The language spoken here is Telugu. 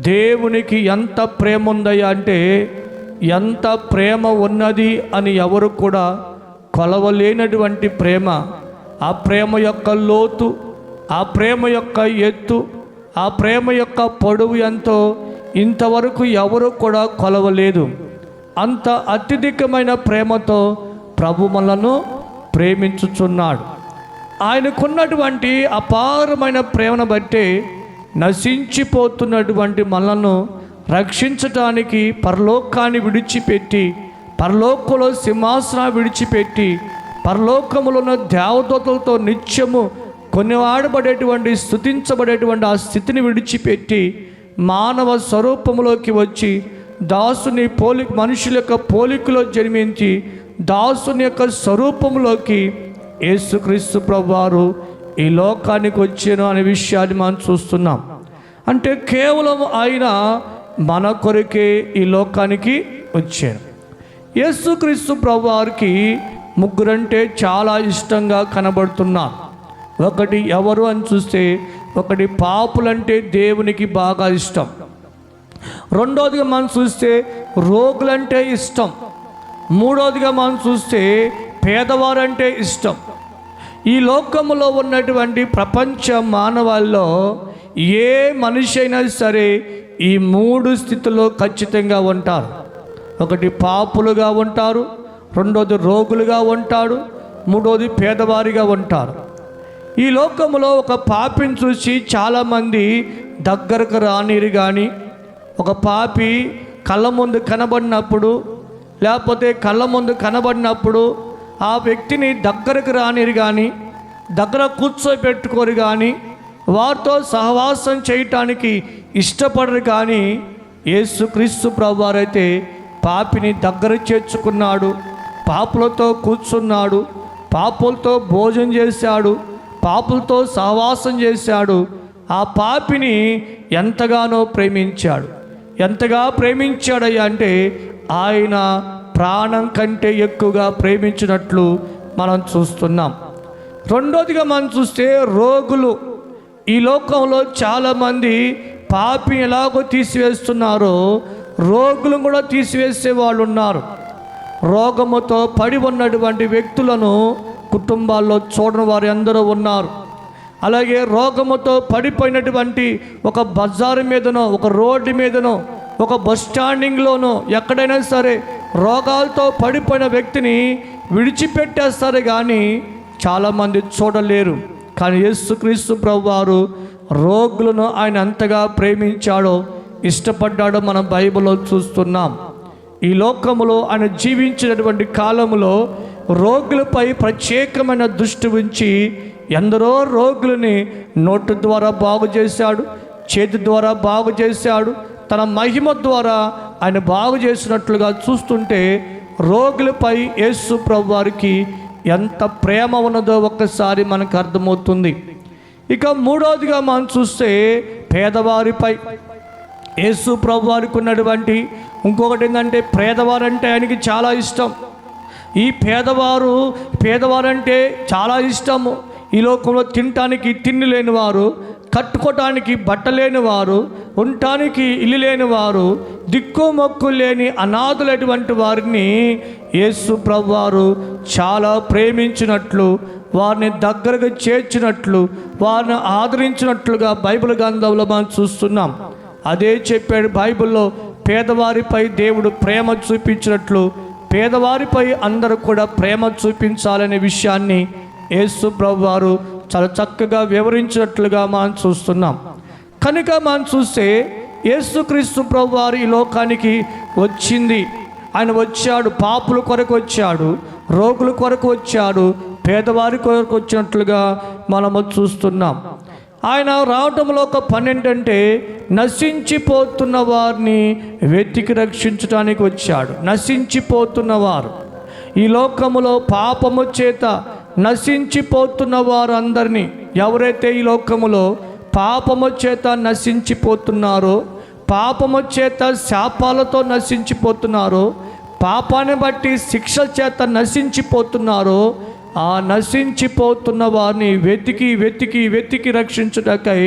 దేవునికి ఎంత ప్రేమ ఉందయ్యా అంటే ఎంత ప్రేమ ఉన్నది అని ఎవరు కూడా కొలవలేనటువంటి ప్రేమ. ఆ ప్రేమ యొక్క లోతు ఆ ప్రేమ యొక్క ఎత్తు ఆ ప్రేమ యొక్క పొడవు ఎంతో ఇంతవరకు ఎవరు కూడా కొలవలేదు. అంత అత్యధికమైన ప్రేమతో ప్రభుమలను ప్రేమించుచున్నాడు. ఆయనకున్నటువంటి అపారమైన ప్రేమను బట్టి నశించిపోతున్నటువంటి మనలను రక్షించటానికి పరలోకాన్ని విడిచిపెట్టి పరలోకంలో సింహాసన విడిచిపెట్టి పరలోకములో ఉన్న దేవదూతలతో నిత్యము కొనివాడబడేటువంటి స్థుతించబడేటువంటి ఆ స్థితిని విడిచిపెట్టి మానవ స్వరూపంలోకి వచ్చి దాసుని పోలి మనుషుల యొక్క పోలికలో జన్మించి దాసుని యొక్క స్వరూపంలోకి యేసుక్రీస్తు ప్రభువారు ఈ లోకానికి వచ్చాను అనే విషయాన్ని మనం చూస్తున్నాం. అంటే కేవలం ఆయన మన కొరకే ఈ లోకానికి వచ్చారు. యేసుక్రీస్తు ప్రభువారికి ముగ్గురంటే చాలా ఇష్టంగా కనబడుతున్నారు. ఒకటి ఎవరు అని చూస్తే ఒకటి పాపులంటే దేవునికి బాగా ఇష్టం. రెండోదిగా మనం చూస్తే రోగులంటే ఇష్టం. మూడోదిగా మనం చూస్తే పేదవారంటే ఇష్టం. ఈ లోకంలో ఉన్నటువంటి ప్రపంచ మానవాల్లో ఏ మనిషి అయినా సరే ఈ మూడు స్థితిలో ఖచ్చితంగా ఉంటారు. ఒకటి పాపులుగా ఉంటారు రెండోది రోగులుగా ఉంటాడు మూడోది పేదవారిగా ఉంటారు. ఈ లోకములో ఒక పాపిని చూసి చాలామంది దగ్గరకు రానిరు కానీ ఒక పాపి కళ్ళ ముందు కనబడినప్పుడు లేకపోతే కళ్ళ ముందు కనబడినప్పుడు ఆ వ్యక్తిని దగ్గరకు రానిరు కానీ దగ్గర కూర్చోబెట్టుకోరు కానీ వారితో సహవాసం చేయటానికి ఇష్టపడరు కానీ యేసుక్రీస్తు ప్రభు వారైతే పాపిని దగ్గర చేర్చుకున్నాడు పాపులతో కూర్చున్నాడు పాపులతో భోజనం చేశాడు పాపులతో సహవాసం చేశాడు. ఆ పాపిని ఎంతగానో ప్రేమించాడు. ఎంతగా ప్రేమించాడయ్యా అంటే ఆయన ప్రాణం కంటే ఎక్కువగా ప్రేమించినట్లు మనం చూస్తున్నాం. రెండోదిగా మనం చూస్తే రోగులు. ఈ లోకంలో చాలామంది పాపి ఎలాగో తీసివేస్తున్నారో రోగులు కూడా తీసివేసే వాళ్ళు ఉన్నారు. రోగముతో పడి ఉన్నటువంటి వ్యక్తులను కుటుంబాల్లో చూడని వారు ఎందరో ఉన్నారు. అలాగే రోగముతో పడిపోయినటువంటి ఒక బజారు మీదనో ఒక రోడ్డు మీదనో ఒక బస్ స్టాండింగ్లోనో ఎక్కడైనా సరే రోగాలతో పడిపోయిన వ్యక్తిని విడిచిపెట్టేస్తారు కానీ చాలామంది చూడలేరు. కానీ యేసుక్రీస్తు ప్రభు వారు రోగులను ఆయన అంతగా ప్రేమించాడో ఇష్టపడ్డాడో మనం బైబిల్లో చూస్తున్నాం. ఈ లోకములో ఆయన జీవించినటువంటి కాలంలో రోగులపై ప్రత్యేకమైన దృష్టి ఉంచి ఎందరో రోగులని నోటు ద్వారా బాగు చేశాడు చేతి ద్వారా బాగు చేశాడు తన మహిమ ద్వారా ఆయన బాగు చేసినట్లుగా చూస్తుంటే రోగులపై యేసు ప్రభు వారికి ఎంత ప్రేమ ఉన్నదో ఒక్కసారి మనకు అర్థమవుతుంది. ఇక మూడవదిగా మనం చూస్తే పేదవారిపై యేసు ప్రభు వారికి ఉన్నటువంటి ఇంకొకటి ఏంటంటే పేదవారంటే ఆయనకి చాలా ఇష్టం. ఈ పేదవారు పేదవారంటే చాలా ఇష్టము. ఈ లోకంలో తినటానికి తిండి లేని వారు కట్టుకోవటానికి బట్ట లేని వారు ఉండటానికి ఇల్లు లేని వారు దిక్కు మొక్కు లేని అనాథులైనటువంటి వారిని యేసు ప్రవ్వారు చాలా ప్రేమించినట్లు వారిని దగ్గరకు చేర్చినట్లు వారిని ఆదరించినట్లుగా బైబిల్ గ్రంథంలో మనం చూస్తున్నాం. అదే చెప్పాడు బైబిల్లో పేదవారిపై దేవుడు ప్రేమ చూపించినట్లు పేదవారిపై అందరూ కూడా ప్రేమ చూపించాలనే విషయాన్ని యేసు ప్రభు వారు చాలా చక్కగా వివరించినట్లుగా మనం చూస్తున్నాం. కనుక మనం చూస్తే యేసుక్రీస్తు ప్రభు వారు ఈ లోకానికి వచ్చింది. ఆయన వచ్చాడు పాపుల కొరకు వచ్చాడు రోగుల కొరకు వచ్చాడు పేదవారి కొరకు వచ్చినట్లుగా మనము చూస్తున్నాం. ఆయన రావటంలో ఒక పని ఏంటంటే నశించిపోతున్న వారిని వెతికి రక్షించడానికి వచ్చాడు. నశించిపోతున్న వారు. ఈ లోకములో పాపము చేత నశించిపోతున్న వారందరినీ ఎవరైతే ఈ లోకములో పాపము చేత నశించిపోతున్నారో పాపము చేత శాపాలతో నశించిపోతున్నారో పాపాన్ని బట్టి శిక్ష చేత నశించిపోతున్నారో ఆ నశించిపోతున్న వారిని వెతికి వెతికి వెతికి రక్షించుటకై